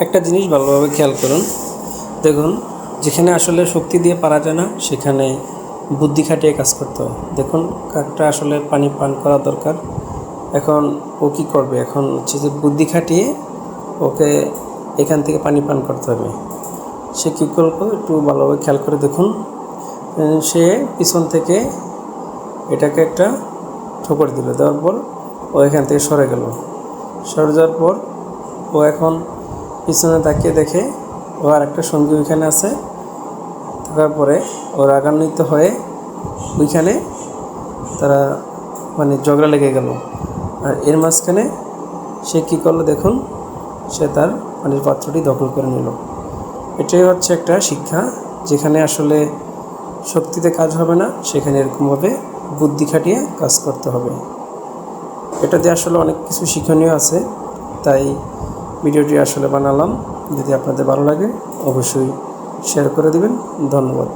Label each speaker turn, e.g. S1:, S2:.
S1: একটা জিনিস ভালোভাবে খেয়াল করুন। দেখুন, যেখানে আসলে শক্তি দিয়ে পারা যায় না, সেখানে বুদ্ধি খাটিয়ে কাজ করতে হয়। দেখুন কাকটা আসলে পানি পান করা দরকার। এখন ও কী করবে? এখন হচ্ছে যে বুদ্ধি খাটিয়ে ওকে এখান থেকে পানি পান করতে হবে। সে কী করবে একটু ভালোভাবে খেয়াল করে দেখুন। সে পিছন থেকে এটাকে একটা ঠোকর দিল। দেওয়ার পর ও এখান থেকে সরে গেল। সরে যাওয়ার পর ও এখন পিছনে তাকিয়ে দেখে ও আর একটা সঙ্গী ওইখানে আছে। থাকার পরে ও রাগান্বিত হয়ে ওইখানে তারা মানে ঝগড়া লেগে গেল। আর এর মাঝখানে সে কী করল দেখুন, সে তার পানির পাত্রটি দখল করে নিল। এটাই হচ্ছে একটা শিক্ষা যেখানে আসলে শক্তিতে কাজ হবে না, সেখানে এরকমভাবে বুদ্ধি খাটিয়ে কাজ করতে হবে। এটাতে আসলে অনেক কিছু শিক্ষণীয় আছে, তাই ভিডিওটি আসলে বানালাম। যদি আপনাদের ভালো লাগে অবশ্যই শেয়ার করে দিবেন। ধন্যবাদ।